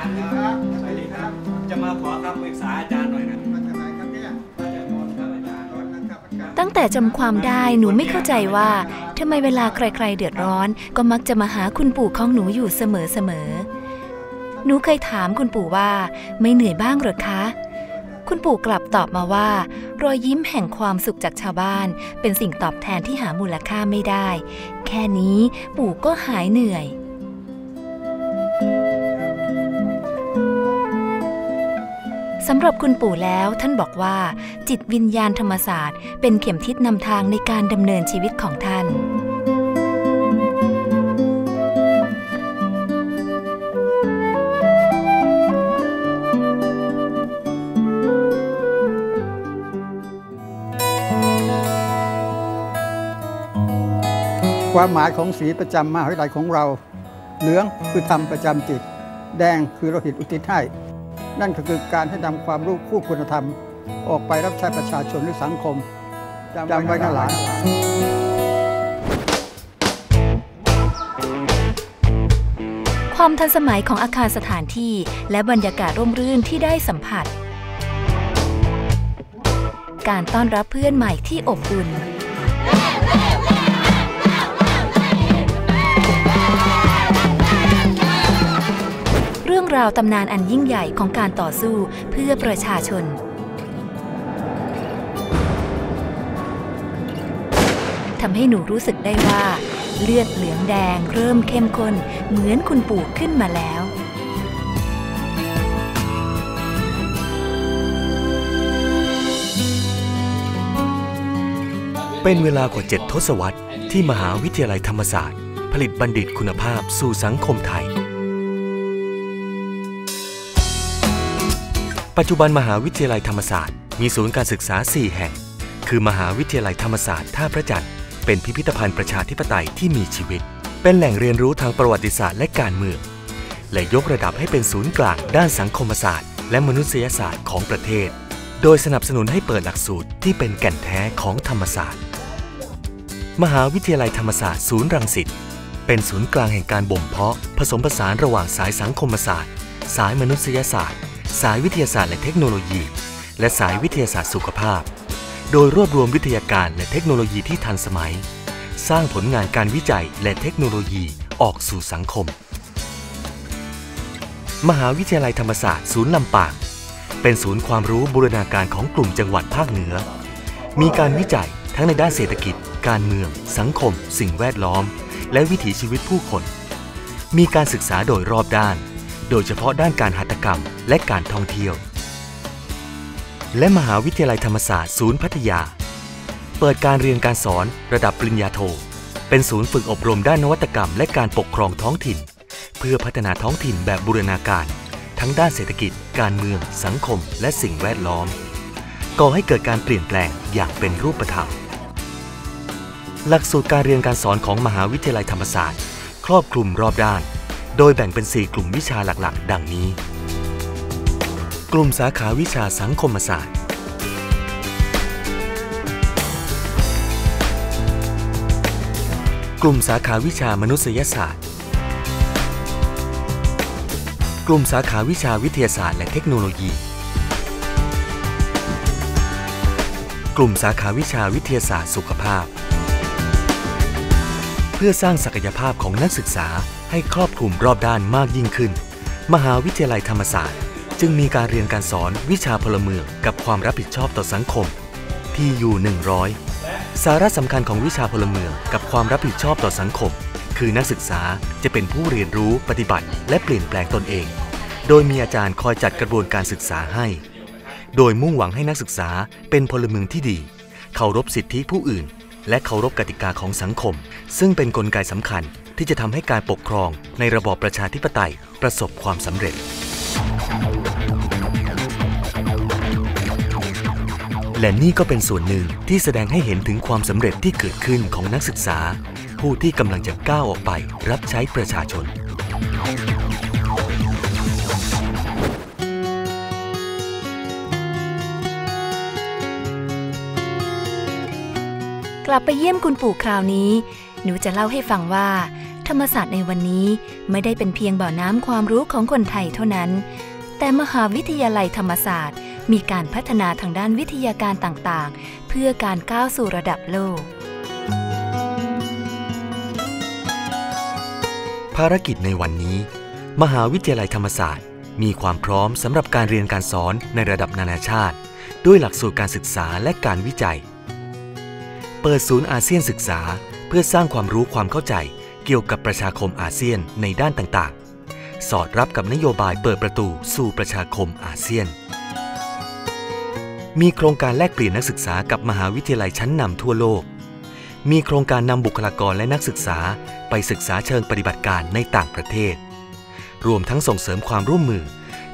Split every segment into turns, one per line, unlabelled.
ารย์ครับสวัสดีครับ จะมาขอคำปรึกษาอาจารย์หน่อยนะ
มาจากไหนครับเนี่ย
มาจากนนท์ครับอาจารย์
รถนะครับอาจารย์
ตั้งแต่จำความได้หนูไม่เข้าใจว่าทำไมเวลาใครๆเดือดร้อน ก็มักจะมาหาคุณปู่ของหนูอยู่เสมอๆหนูเคยถามคุณปู่ว่า ไม่เหนื่อยบ้างหรือคะ คุณปู่กลับตอบมาว่า รอยยิ้มแห่งความสุขจากชาวบ้าน เป็นสิ่งตอบแทนที่หามูลค่าไม่ได้ แค่นี้ปู่ก็หายเหนื่อย สำหรับคุณปู่แล้วท่านบอกว่า จิตวิญญาณธรรมศาสตร์ เป็นเข็มทิศนำทางในการดำเนินชีวิตของท่าน
ความหมายของสีประจำมหาวิทยาลัยของเรา เหลืองคือธรรมประจำจิต แดงคือโลหิตอุทิศให้ นั่นก็คือการให้นำความรู้คู่คุณธรรม ออกไปรับใช้ประชาชนหรือสังคมจำไว้นะหลาน
ความทันสมัยของอาคารสถานที่ และบรรยากาศร่มรื่นที่ได้สัมผัส การต้อนรับเพื่อนใหม่ที่อบอุ่น ราวตำนานอันยิ่งใหญ่ของการต่อสู้เพื่อประชาชน ทำให้หนูรู้สึกได้ว่า เลือดเหลืองแดงเริ่มเข้มข้นเหมือนคุณปู่ขึ้นมาแล้ว
เป็นเวลากว่า7ทศวรรษที่มหาวิทยาลัยธรรมศาสตร์ ผลิตบัณฑิตคุณภาพสู่สังคมไทย ปัจจุบันมหาวิทยาลัยธรรมศาสตร์ มีศูนย์การศึกษา 4 แห่ง คือมหาวิทยาลัยธรรมศาสตร์ท่าพระจันทร์ เป็นพิพิธภัณฑ์ประชาธิปไตยที่มีชีวิต เป็นแหล่งเรียนรู้ทางประวัติศาสตร์และการเมือง และยกระดับให้เป็นศูนย์กลางด้านสังคมศาสตร์ และมนุษยศาสตร์ของประเทศ โดยสนับสนุนให้เปิดหลักสูตรที่เป็นแก่นแท้ของธรรมศาสตร์ มหาวิทยาลัยธรรมศาสตร์ศูนย์รังสิต เป็นศูนย์กลางแห่งการบ่มเพาะ ผสมผสานระหว่างสายสังคมศาสตร์ สายมนุษยศาสตร์ สายวิทยาศาสตร์และเทคโนโลยี และสายวิทยาศาสตร์สุขภาพ โดยรวบรวมวิทยาการและเทคโนโลยีที่ทันสมัย สร้างผลงานการวิจัยและเทคโนโลยีออกสู่สังคม มหาวิทยาลัยธรรมศาสตร์ศูนย์ลำปางเป็นศูนย์ความรู้บูรณาการของกลุ่มจังหวัดภาคเหนือ มีการวิจัยทั้งในด้านเศรษฐกิจ การเมือง สังคม สิ่งแวดล้อม และวิถีชีวิตผู้คน มีการศึกษาโดยรอบด้าน โดยเฉพาะด้านการหัตถกรรม และการท่องเที่ยว และมหาวิทยาลัยธรรมศาสตร์ศูนย์พัทยา เปิดการเรียนการสอนระดับปริญญาโท เป็นศูนย์ฝึกอบรมด้านนวัตกรรม และการปกครองท้องถิ่น เพื่อพัฒนาท้องถิ่นแบบบูรณาการ ทั้งด้านเศรษฐกิจ การเมือง สังคม และสิ่งแวดล้อม ก่อให้เกิดการเปลี่ยนแปลงอย่างเป็นรูปธรรมหลักสูตรการเรียนการสอนของมหาวิทยาลัยธรรมศาสตร์ ครอบคลุมรอบด้าน โดยแบ่งเป็น 4 กลุ่มวิชาหลักๆ ดังนี้ กลุ่มสาขาวิชาสังคมศาสตร์ กลุ่มสาขาวิชามนุษยศาสตร์ กลุ่มสาขาวิชาวิทยาศาสตร์และเทคโนโลยี กลุ่มสาขาวิชาวิทยาศาสตร์สุขภาพ เพื่อสร้างศักยภาพของนักศึกษาให้ครอบคลุมรอบด้านมากยิ่งขึ้น มหาวิทยาลัยธรรมศาสตร์ จึงมีการเรียนการสอนวิชาพลเมืองกับความรับผิดชอบต่อสังคมที่อยู่100 สาระสำคัญของวิชาพลเมืองกับความรับผิดชอบต่อสังคม คือนักศึกษาจะเป็นผู้เรียนรู้ปฏิบัติ และเปลี่ยนแปลงตนเอง โดยมีอาจารย์คอยจัดกระบวนการศึกษาให้ โดยมุ่งหวังให้นักศึกษาเป็นพลเมืองที่ดี เคารพสิทธิผู้อื่น และเคารพกติกาของสังคม ซึ่งเป็นนกลไกสำคัญที่จะทำให้การปกครองในระบอบประชาธิปไตยประสบความสำเร็จ และนี่ก็เป็นส่วนหนึ่งที่แสดงให้เห็นถึงความสำเร็จที่เกิดขึ้นของนักศึกษา ผู้ที่กำลังจะก้าวออกไปรับใช้ประชาชน
กลับไปเยี่ยมคุณปู่คราวนี้ หนูจะเล่าให้ฟังว่า ธรรมศาสตร์ในวันนี้ไม่ได้เป็นเพียงบ่อน้ำความรู้ของคนไทยเท่านั้น แต่มหาวิทยาลัยธรรมศาสตร์ มีการพัฒนาทางด้านวิทยาการต่างๆ เพื่อการก้าวสู่ระดับโลก
ภารกิจในวันนี้ มหาวิทยาลัยธรรมศาสตร์ มีความพร้อมสำหรับการเรียนการสอนในระดับนานาชาติ ด้วยหลักสูตรการศึกษาและการวิจัย เปิดศูนย์อาเซียนศึกษาเพื่อสร้างความรู้ความเข้าใจเกี่ยวกับประชาคมอาเซียนในด้านต่างๆ สอดรับกับนโยบายเปิดประตูสู่ประชาคมอาเซียน มีโครงการแลกเปลี่ยนนักศึกษากับมหาวิทยาลัยชั้นนำทั่วโลก มีโครงการนำบุคลากรและนักศึกษาไปศึกษาเชิงปฏิบัติการในต่างประเทศ รวมทั้งส่งเสริมความร่วมมือ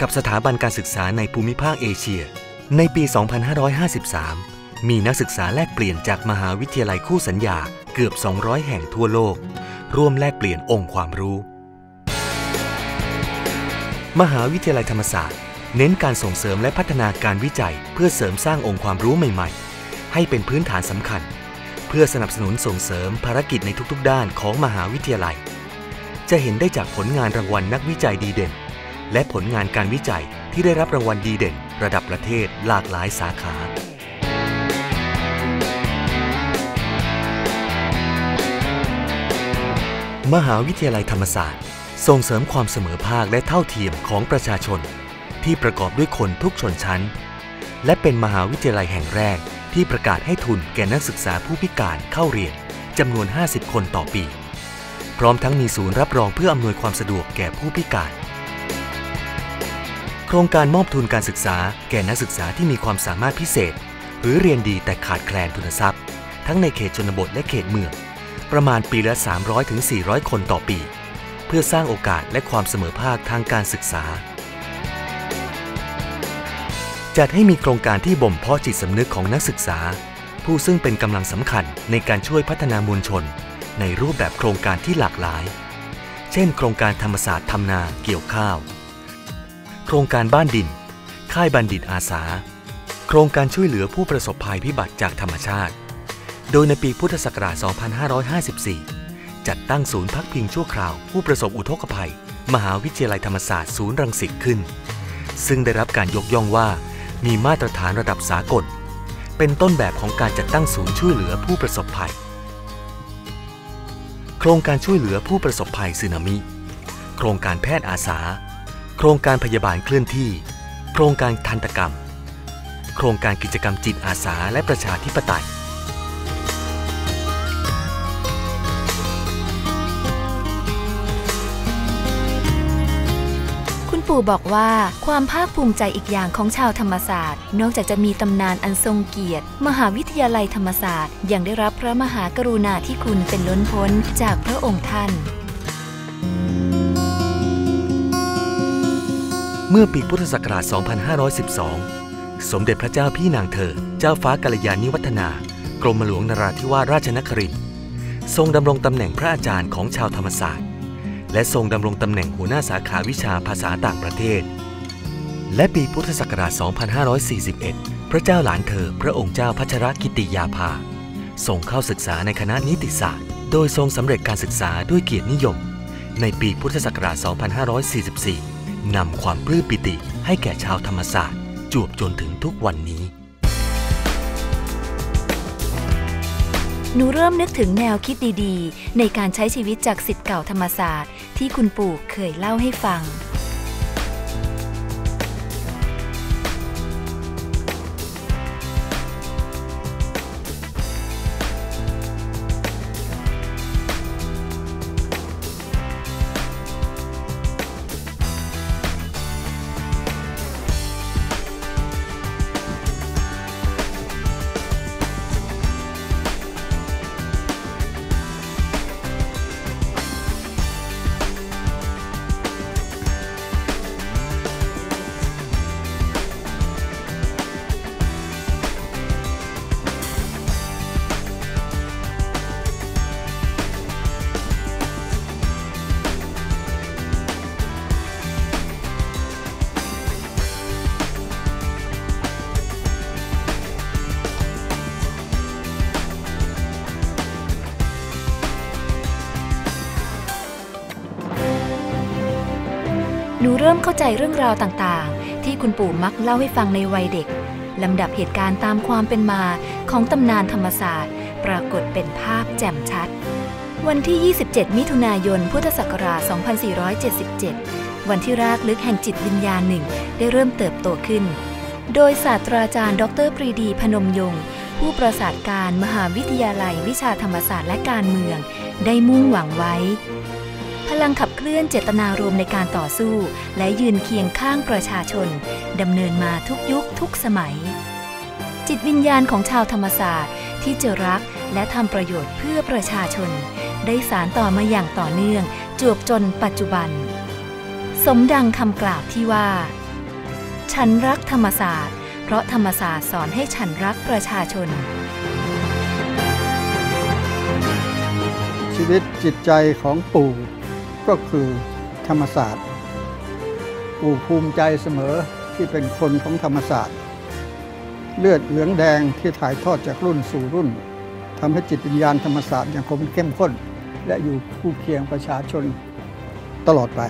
กับสถาบันการศึกษาในภูมิภาคเอเชีย ในปี 2553 มีนักศึกษาแลกเปลี่ยนจากมหาวิทยาลัยคู่สัญญาเกือบ 200 แห่งทั่วโลก ร่วมแลกเปลี่ยนองค์ความรู้ มหาวิทยาลัยธรรมศาสตร์ เน้นการส่งเสริมและพัฒนาการวิจัย เพื่อเสริมสร้างองค์ความรู้ใหม่ ๆ ให้เป็นพื้นฐานสำคัญ เพื่อสนับสนุนส่งเสริมภารกิจในทุกๆ ด้านของมหาวิทยาลัย จะเห็นได้จากผลงานรางวัลนักวิจัยดีเด่น และผลงานการวิจัยที่ได้รับรางวัลดีเด่น ระดับประเทศหลากหลายสาขา มหาวิทยาลัยธรรมศาสตร์ ส่งเสริมความเสมอภาคและเท่าเทียมของประชาชน ที่ประกอบด้วยคนทุกชนชั้น และเป็นมหาวิทยาลัยแห่งแรกที่ประกาศให้ทุนแก่นักศึกษาผู้พิการเข้าเรียนจำนวน 50 คนต่อปี พร้อมทั้งมีศูนย์รับรองเพื่ออำนวยความสะดวกแก่ผู้พิการ โครงการมอบทุนการศึกษาแก่นักศึกษาที่มีความสามารถพิเศษ หรือเรียนดีแต่ขาดแคลนทุนทรัพย์ ทั้งในเขตชนบทและเขตเมือง ประมาณปีละ 300-400 คนต่อปี เพื่อสร้างโอกาสและความเสมอภาคทางการศึกษา จัดให้มีโครงการที่บ่มเพาะจิตสำนึกของนักศึกษา ผู้ซึ่งเป็นกำลังสำคัญในการช่วยพัฒนามวลชน ในรูปแบบโครงการที่หลากหลาย เช่น โครงการธรรมศาสตร์ทำนาเกี่ยวข้าว โครงการบ้านดิน ค่ายบัณฑิตอาสา โครงการช่วยเหลือผู้ประสบภัยพิบัติจากธรรมชาติ โดยในปีพุทธศักราช 2554 จัดตั้งศูนย์พักพิงชั่วคราวผู้ประสบอุทกภัย มหาวิทยาลัยธรรมศาสตร์ศูนย์รังสิตขึ้น ซึ่งได้รับการยกย่องว่า มีมาตรฐานระดับสากล เป็นต้นแบบของการจัดตั้งศูนย์ช่วยเหลือผู้ประสบภัย โครงการช่วยเหลือผู้ประสบภัยสึนามิ โครงการแพทย์อาสา โครงการพยาบาลเคลื่อนที่ โครงการทันตกรรม โครงการกิจกรรมจิตอาสาและประชาธิปไตย
ปู่บอกว่าความภาคภูมิใจอีกอย่างของชาวธรรมศาสตร์ นอกจากจะมีตำนานอันทรงเกียรติ มหาวิทยาลัยธรรมศาสตร์ ยังได้รับพระมหากรุณาธิคุณเป็นล้นพ้นจากพระองค์ท่าน
เมื่อปีพุทธศักราช 2512 สมเด็จพระเจ้าพี่นางเธอ เจ้าฟ้ากัลยาณิวัฒนากรมหลวงนราธิวาสราชนครินทร์ทรงดำรงตำแหน่งพระอาจารย์ของชาวธรรมศาสตร์ และทรงดำรงตำแหน่งหัวหน้าสาขาวิชาภาษาต่างประเทศ และปีพุทธศักราช 2541 พระเจ้าหลานเธอ พระองค์เจ้าพัชรกิติยาภาส่งเข้าศึกษาในคณะนิติศาสตร์ โดยทรงสำเร็จการศึกษาด้วยเกียรตินิยม ในปีพุทธศักราช 2544 นำความปลื้มปิติให้แก่ชาวธรรมศาสตร์ จวบจนถึงทุกวันนี้
หนูเริ่มนึกถึงแนวคิดดีๆ ในการใช้ชีวิตจากสิทธิ์เก่าธรรมศาสตร์ ที่คุณปู่เคยเล่าให้ฟัง เริ่มเข้าใจเรื่องราวต่างๆ ที่คุณปู่มักเล่าให้ฟังในวัยเด็กลำดับเหตุการณ์ตามความเป็นมาของตำนานธรรมศาสตร์ ปรากฏเป็นภาพแจ่มชัด วันที่ 27 มิถุนายน พุทธศักราช 2477 วันที่รากลึกแห่งจิตวิญญาณหนึ่งได้เริ่มเติบโตขึ้น โดยศาสตราจารย์ ดรปรีดี พนมยงค์ผู้ประสาทการมหาวิทยาลัยวิชาธรรมศาสตร์และการเมือง ได้มุ่งหวังไว้ พลังขับ เคลื่อนเจตนารมณ์ในการต่อสู้ และยืนเคียงข้างประชาชนดำเนินมาทุกยุคทุกสมัย จิตวิญญาณของชาวธรรมศาสตร์ที่จะรักและทำประโยชน์เพื่อประชาชน ได้สารต่อมาอย่างต่อเนื่อง จวบจนปัจจุบัน สมดังคำกล่าวที่ว่า ฉันรักธรรมศาสตร์ เพราะธรรมศาสตร์สอนให้ฉันรักประชาชน
ชีวิตจิตใจของปู่ ก็คือธรรมศาสตร์ปู่ภูมิใจเสมอที่เป็นคนของธรรมศาสตร์ เลือดเหลืองแดงที่ถ่ายทอดจากรุ่นสู่รุ่นทำให้จิตวิญญาณธรรมศาสตร์ยังคงเข้มข้น และอยู่คู่เคียงประชาชนตลอดไป